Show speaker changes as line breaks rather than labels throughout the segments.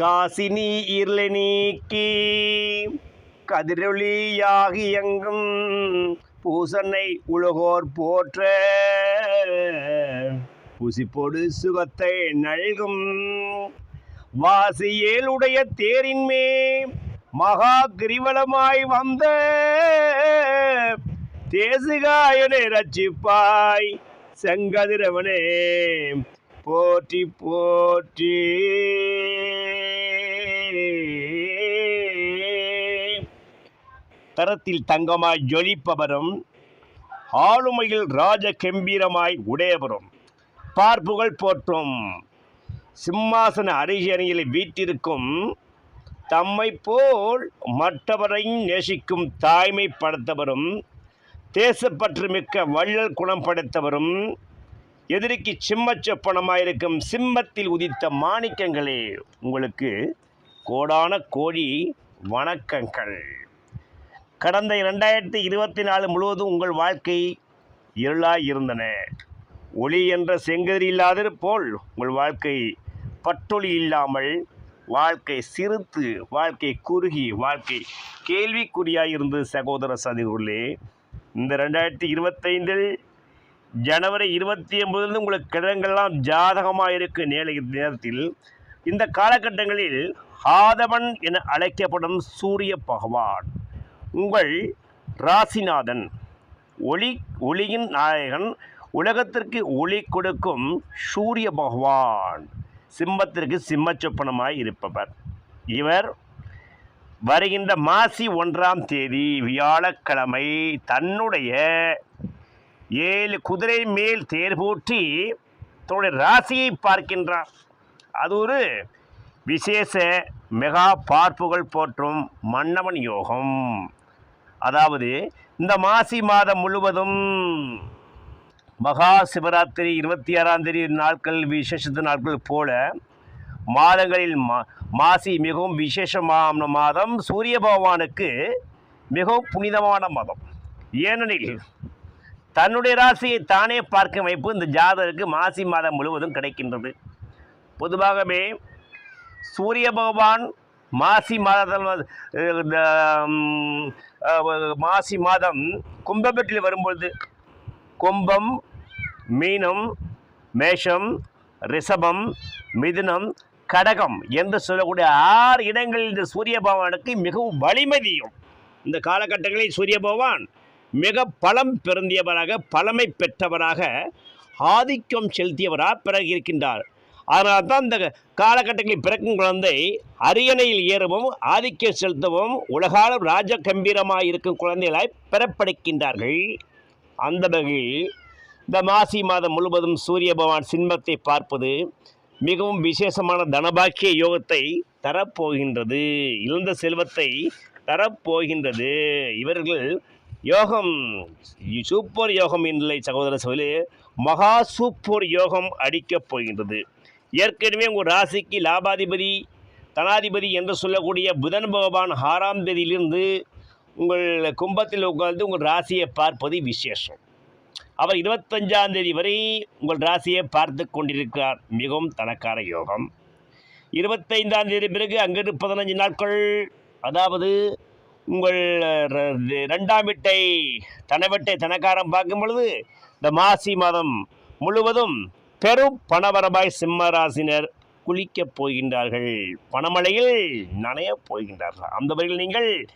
காசினி இருளை நீக்கி கதிரொளியாகி எங்கும் பூசனை உலகோர் போற்ற. புசிப்பொடு சுகத்தை நல்கும் வாசியேலுடைய தேரின் மே மகா கிரிவலமாய் வந்த. தேசுகாயனை ரட்சிப்பாய் செங்கதிரவனே. போற்றி போற்றி. தரத்தில் தங்கமாய் ஜொலிப்பவரும் ஆளுமையில் ராஜ கம்பீரமாய் உடையவரும் பார்ப்புகள் போற்றும். சிம்மாசன அருகணியில் வீட்டிருக்கும் தம்மை போல் மற்றவரையும் நேசிக்கும் தாய்மை படைத்தவரும் தேசப்பற்று மிக்க வள்ளல் குணம் படைத்தவரும் எதிரிக்கு சிம்மச்சொப்பனமாயிருக்கும் சிம்மத்தில் உதித்த மாணிக்கங்களே உங்களுக்கு கோடான கோடி வணக்கங்கள். கடந்த இரண்டாயிரத்தி இருபத்தி நாலு முழுவதும் உங்கள் வாழ்க்கை இருளாய் இருந்தன ஒளி என்ற செங்கதிரி இல்லாதது போல் உங்கள் வாழ்க்கை பட்டொளி இல்லாமல் வாழ்க்கை சிறுத்து வாழ்க்கை குறுகி வாழ்க்கை கேள்விக்குறியாக இருந்தது சகோதர சதிகளே இந்த ரெண்டாயிரத்தி இருபத்தைந்தில் ஜனவரி இருபத்தி ஒன்பதுலேருந்து உங்களுக்கு கிழங்கெல்லாம் ஜாதகமாக இருக்கும் நேலை நேரத்தில். இந்த காலகட்டங்களில் ஆதவன் என அழைக்கப்படும் சூரிய பகவான். உங்கள் ராசிநாதன். ஒளி ஒளியின் நாயகன். உலகத்திற்கு ஒளி கொடுக்கும் சூரிய பகவான். சிம்மத்திற்கு சிம்மச்சொப்பனமாய் இருப்பவர். இவர் வருகின்ற மாசி ஒன்றாம் தேதி வியாழக்கிழமை தன்னுடைய ஏழு குதிரை மேல் தேர் போற்றி தன்னுடைய ராசியை பார்க்கின்றார். அது ஒரு விசேஷ மெகா பார்ப்புகள் போற்றும் மன்னவன் யோகம். அதாவது இந்த மாசி மாதம் முழுவதும் மகா சிவராத்திரி இருபத்தி ஆறாம் தேதி நாட்கள் விசேஷத்து நாட்கள் போல மாதங்களில் மா மாசி மிகவும் விசேஷமான மாதம். சூரிய பகவானுக்கு மிகவும் புனிதமான மாதம். ஏனெனில் தன்னுடைய ராசியை தானே பார்க்கும் வைப்பு இந்த ஜாதகருக்கு மாசி மாதம் முழுவதும் கிடைக்கின்றது. பொதுவாகவே சூரிய பகவான் மாசி மாதத்தில் இந்த மாசி மாதம் கும்பப்பட்டியில் வரும்பொழுது கும்பம் மீனம் மேஷம் ரிஷபம் மிதுனம் கடகம் என்று சொல்லக்கூடிய ஆறு இடங்களில் இந்த சூரிய பகவானுக்கு மிகவும் வலிமதியும் இந்த காலகட்டங்களில் சூரிய பகவான் மிக பலம் பெருந்தியவராக பழமை பெற்றவராக ஆதிக்கம் செலுத்தியவராக பிறகு இருக்கின்றார். அதனால் தான் இந்த காலகட்டங்களில் பிறக்கும் குழந்தை அரியணையில் ஏறவும் ஆதிக்கம் செலுத்தவும் உலகாலும் ராஜ கம்பீரமாக இருக்கும் குழந்தைகளாய் பெறப்படுகின்றார்கள். அந்த வகையில் இந்த மாசி மாதம் முழுவதும் சூரிய பகவான் சிம்மத்தை பார்ப்பது மிகவும் விசேஷமான தனபாக்கிய யோகத்தை தரப்போகின்றது. இழந்த செல்வத்தை தரப்போகின்றது. இவர்கள் யோகம் சூப்பர் யோகம் இல்லை சகோதர சொல்லி மகா சூப்பர் யோகம் அடிக்கப் போகின்றது. ஏற்கனவே உங்கள் ராசிக்கு லாபாதிபதி தனாதிபதி என்று சொல்லக்கூடிய புதன் பகவான் ஆறாம் தேதியிலிருந்து உங்கள் கும்பத்தில் உட்கார்ந்து உங்கள் ராசியை பார்ப்பது விசேஷம். அவர் இருபத்தஞ்சாம் தேதி வரை உங்கள் ராசியை பார்த்து கொண்டிருக்கிறார். மிகவும் தனக்கார யோகம். இருபத்தைந்தாம் தேதி பிறகு அங்கிருந்து பதினஞ்சு நாட்கள் அதாவது உங்கள் ரெண்டாம் வீட்டை தனவெட்டை தனக்காரம் பார்க்கும் பொழுது இந்த மாசி மாதம் முழுவதும் பெரும் பணவரபாய் சிம்மராசினர் குளிக்கப் போகின்றார்கள். பணமழையில் நனையப் போகின்றார்கள். அந்த வகையில் நீங்கள்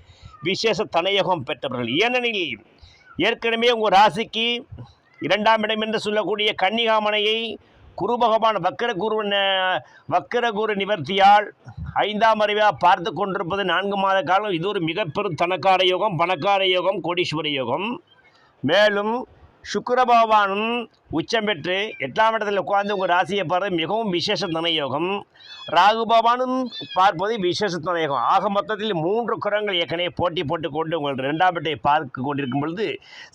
விசேஷ தனயோகம் பெற்றவர்கள். ஏனெனில் ஏற்கனவே உங்கள் ராசிக்கு இரண்டாம் இடம் என்று சொல்லக்கூடிய கன்னிகாமனையை குரு பகவான் வக்கர குரு ந- வக்கர குரு நிவர்த்தியால் ஐந்தாம் அறிவாக பார்த்து கொண்டிருப்பது நான்கு மாத காலம். இது ஒரு மிகப்பெரும் தனக்கார யோகம் பணக்கார யோகம் கோடீஸ்வர யோகம். மேலும் சுக்கர பகவானும் உச்சம் பெற்று எட்டாம் இடத்தில் உட்கார்ந்து உங்கள் ராசியை பார்ப்பது மிகவும் விசேஷ துணையோகம் யோகம் ராகு பகவானும் பார்ப்பது விசேஷ துணையோகம் யோகம் ஆக மொத்தத்தில் மூன்று குரங்கள் ஏற்கனவே போட்டி போட்டு கொண்டு உங்கள் ரெண்டாம் இடத்தை பார்க்க கொண்டிருக்கும் பொழுது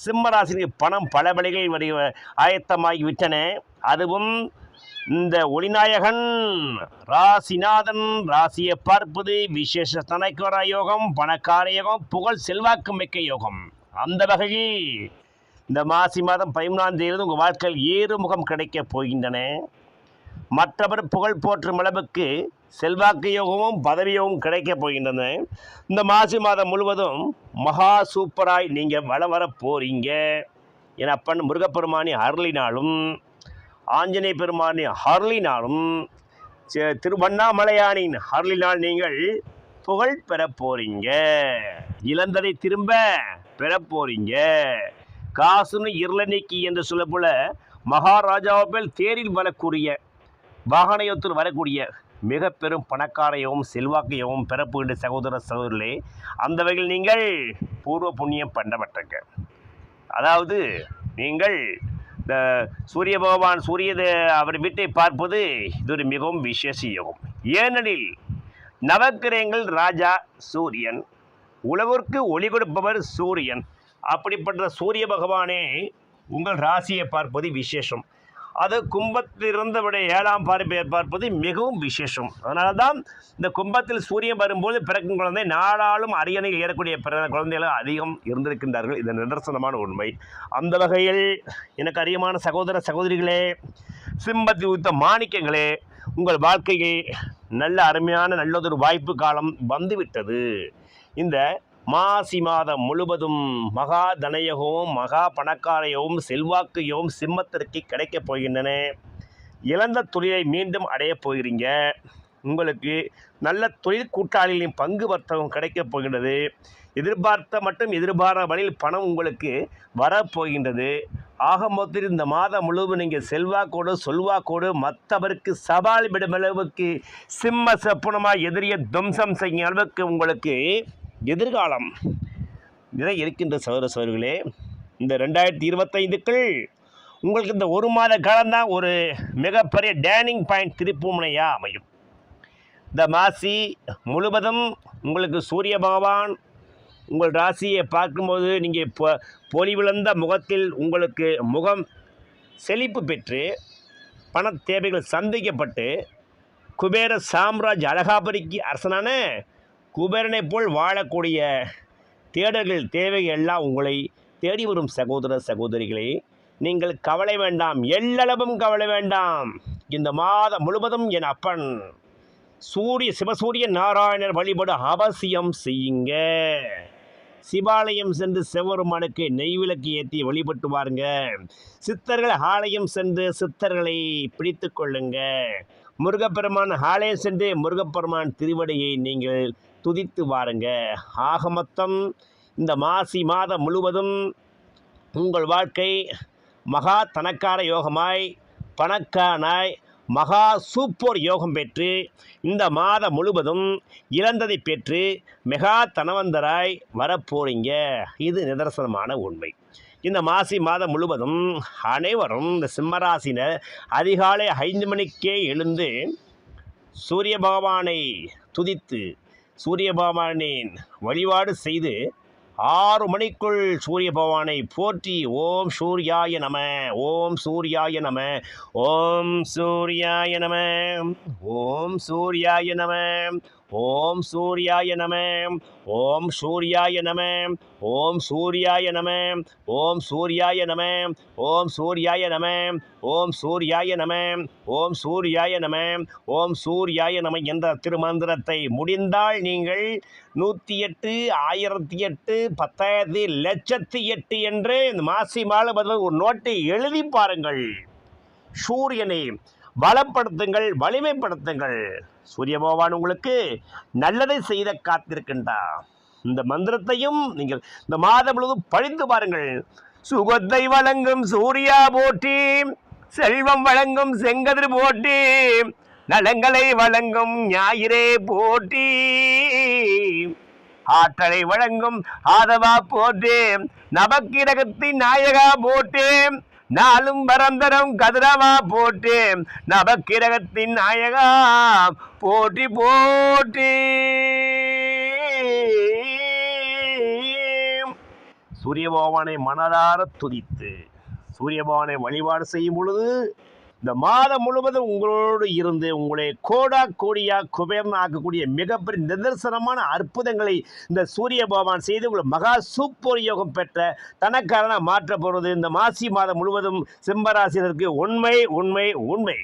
சிம்ம ராசிக்கு பணம் பல வழிகளில் வரி ஆயத்தமாகி விட்டன. அதுவும் இந்த ஒளிநாயகன் ராசிநாதன் ராசியை பார்ப்பது விசேஷ தனக்கார யோகம் பணக்கார யோகம் புகழ் செல்வாக்கு மிக்க யோகம். அந்த வகையில் இந்த மாசி மாதம் பதிமூணாம் தேதி உங்கள் வாழ்க்கையில் ஏறுமுகம் கிடைக்கப் போகின்றன. மற்றவர் புகழ் போற்றும் அளவுக்கு செல்வாக்கு யோகமும் பதவியோகமும் கிடைக்கப் போகின்றன. இந்த மாசி மாதம் முழுவதும் மகா சூப்பராய் நீங்கள் வளம் வர போகிறீங்க என் அப்பன் முருகப்பெருமானி அருளினாலும் ஆஞ்சநேய பெருமானி அருளினாலும் சே- திருவண்ணாமலையானின் அருளினால் நீங்கள் புகழ் பெற போகிறீங்க இழந்ததை திரும்ப பெற போகிறீங்க காசுன்னு இருளநீக்கி என்று சொல்லப்போல மகாராஜாவை மேல் தேரில் வரக்கூடிய வாகனயத்தில் வரக்கூடிய மிக பெரும் பணக்காரையவும் செல்வாக்கையவும் பிறப்புகின்ற சகோதர சகோதரர்களே அந்த வகையில் நீங்கள் பூர்வ புண்ணியம் பண்ணப்பட்டிருக்க. அதாவது நீங்கள் இந்த சூரிய பகவான் சூரிய அவர் வீட்டை பார்ப்பது இது ஒரு மிகவும் விசேஷ யோகம். ஏனெனில் நவக்கிரகங்கள் ராஜா சூரியன் உலகிற்கு ஒளி கொடுப்பவர் சூரியன். அப்படிப்பட்ட சூரிய பகவானே உங்கள் ராசியை பார்ப்பது விசேஷம். அது கும்பத்திலிருந்தவுடைய ஏழாம் பார்ப்பை பார்ப்பது மிகவும் விசேஷம். அதனால தான் இந்த கும்பத்தில் சூரியன் வரும்போது பிறக்கும் குழந்தை நாடாளும் அரியணையில் ஏறக்கூடிய பிற குழந்தைகள் அதிகம் இருந்திருக்கின்றார்கள். இது நிதர்சனமான உண்மை. அந்த வகையில் எனக்கு அரியமான சகோதர சகோதரிகளே சிம்பத்தில் உத்த மாணிக்கங்களே உங்கள் வாழ்க்கையில் நல்ல அருமையான நல்லதொரு வாய்ப்பு காலம் வந்துவிட்டது. இந்த மாசி மாதம் முழுவதும் மகா தனயகமும் மகா பணக்காரையவும் செல்வாக்கையும் சிம்மத்திற்கு கிடைக்கப் போகின்றன. இழந்த தொழிலை மீண்டும் அடையப் போகிறீங்க. உங்களுக்கு நல்ல தொழில் கூட்டாளிகளின் பங்கு வர்த்தகம் கிடைக்கப் போகின்றது. எதிர்பார்த்த மற்றும் எதிர்பாராத வழியில் பணம் உங்களுக்கு வரப்போகின்றது ஆக மொத்தத்தில் இந்த மாதம் முழுவதும் நீங்கள் செல்வாக்கோடு சொல்வாக்கோடு மற்றவருக்கு சவால் விடும் அளவுக்கு சிம்ம சப்புனமாக எதிரிய துவம்சம் செய்யும் அளவுக்கு உங்களுக்கு எதிர்காலம் இதை இருக்கின்ற சகோதர சோர்களே இந்த ரெண்டாயிரத்தி இருபத்தைந்துக்குள் உங்களுக்கு இந்த ஒரு மாத காலம்தான் ஒரு மிகப்பெரிய டேனிங் பாயிண்ட் திருப்புமுனையாக அமையும். இந்த மாசி முழுவதும் உங்களுக்கு சூரிய பகவான் உங்கள் ராசியை பார்க்கும்போது நீங்கள் இப்போ பொலிவிழந்த முகத்தில் உங்களுக்கு முகம் செழிப்பு பெற்று பண தேவைகள் சந்திக்கப்பட்டு குபேர சாம்ராஜ் அழகாபரிக்கு அரசனான குபேரனைப் போல் வாழக்கூடிய தேடல்கள் தேவைகள் எல்லாம் உங்களை தேடி வரும் சகோதர சகோதரிகளே நீங்கள் கவலை வேண்டாம் எல்லளவும் கவலை வேண்டாம். இந்த மாதம் முழுவதும் என் அப்பன் சூரிய சிவசூரிய நாராயணர் வழிபாடு அவசியம் செய்யுங்க. சிவாலயம் சென்று சிவபெருமானுக்கு நெய் விளக்கு ஏற்றி வழிபட்டு வாருங்க. சித்தர்கள் ஆலயம் சென்று சித்தர்களை பிடித்து கொள்ளுங்க. முருகப்பெருமான் ஆலயம் சென்று முருகப்பெருமான் திருவடியை நீங்கள் துதித்து வாருங்க. ஆக மொத்தம் இந்த மாசி மாதம் முழுவதும் உங்கள் வாழ்க்கை மகா தனக்கார யோகமாய் பணக்கானாய் மகா சூப்பர் யோகம் பெற்று இந்த மாதம் முழுவதும் இறந்ததை பெற்று மெகா தனவந்தராய் வரப்போறீங்க. இது நிதர்சனமான உண்மை. இந்த மாசி மாதம் முழுவதும் அனைவரும் இந்த சிம்மராசினர் அதிகாலை ஐந்து மணிக்கே எழுந்து சூரிய பகவானை துதித்து சூரிய பகவானின் வழிபாடு செய்து ஆறு மணிக்குள் சூரிய பகவானை போற்றி ஓம் சூர்யாய நம ஓம் சூர்யாய நம ஓம் சூர்யாய நம ஓம் சூர்யாய நம ஓம் சூர்யாய நம ஓம் சூர்யாய நம. ஓம் சூர்யாய நம ஓம் சூர்யாய நம ஓம் சூர்யாய நம ஓம் சூர்யாய நம ஓம் சூர்யாய நம ஓம் சூர்யாய நம என்ற திருமந்திரத்தை முடிந்தால் நீங்கள் நூற்றி எட்டு ஆயிரத்தி எட்டு பத்தாயிரத்தி லட்சத்தி எட்டு என்று இந்த மாசி மாலை பதில் ஒரு நோட்டை எழுதி பாருங்கள். சூரியனை பலப்படுத்துங்கள் வலிமைப்படுத்துங்கள். சூரிய பகவான் உங்களுக்கு நல்லதை செய்த காத்திருக்கின்றார். இந்த மந்திரத்தையும் நீங்கள் இந்த மாதம் முழுவதும் பழிந்து பாருங்கள். சுகத்தை வழங்கும் சூர்யா போட்டி செல்வம் வழங்கும் செங்கதிர் போட்டி நலங்களை வழங்கும் ஞாயிறே போட்டி ஆற்றலை வழங்கும் ஆதவா போட்டே நவக்கிரகத்தின் நாயகா போட்டே நாளும் பரந்தரம் கதிரவா போட்டே நவக்கிரகத்தின் நாயகா போட்டி போட்டி. சூரியபகவானை மனதார துதித்து சூரியபகவானை வழிபாடு செய்யும் பொழுது இந்த மாதம் முழுவதும் உங்களோடு இருந்து உங்களை கோடா கோடியா குபேரன் ஆக்கக்கூடிய மிகப்பெரிய நிதர்சனமான அற்புதங்களை இந்த சூரிய பகவான் செய்து உங்களை மகா சூப்பர் யோகம் பெற்ற தனக்காரன மாற்ற போகிறது இந்த மாசி மாதம் முழுவதும் சிம்மராசினருக்கு உண்மை உண்மை உண்மை.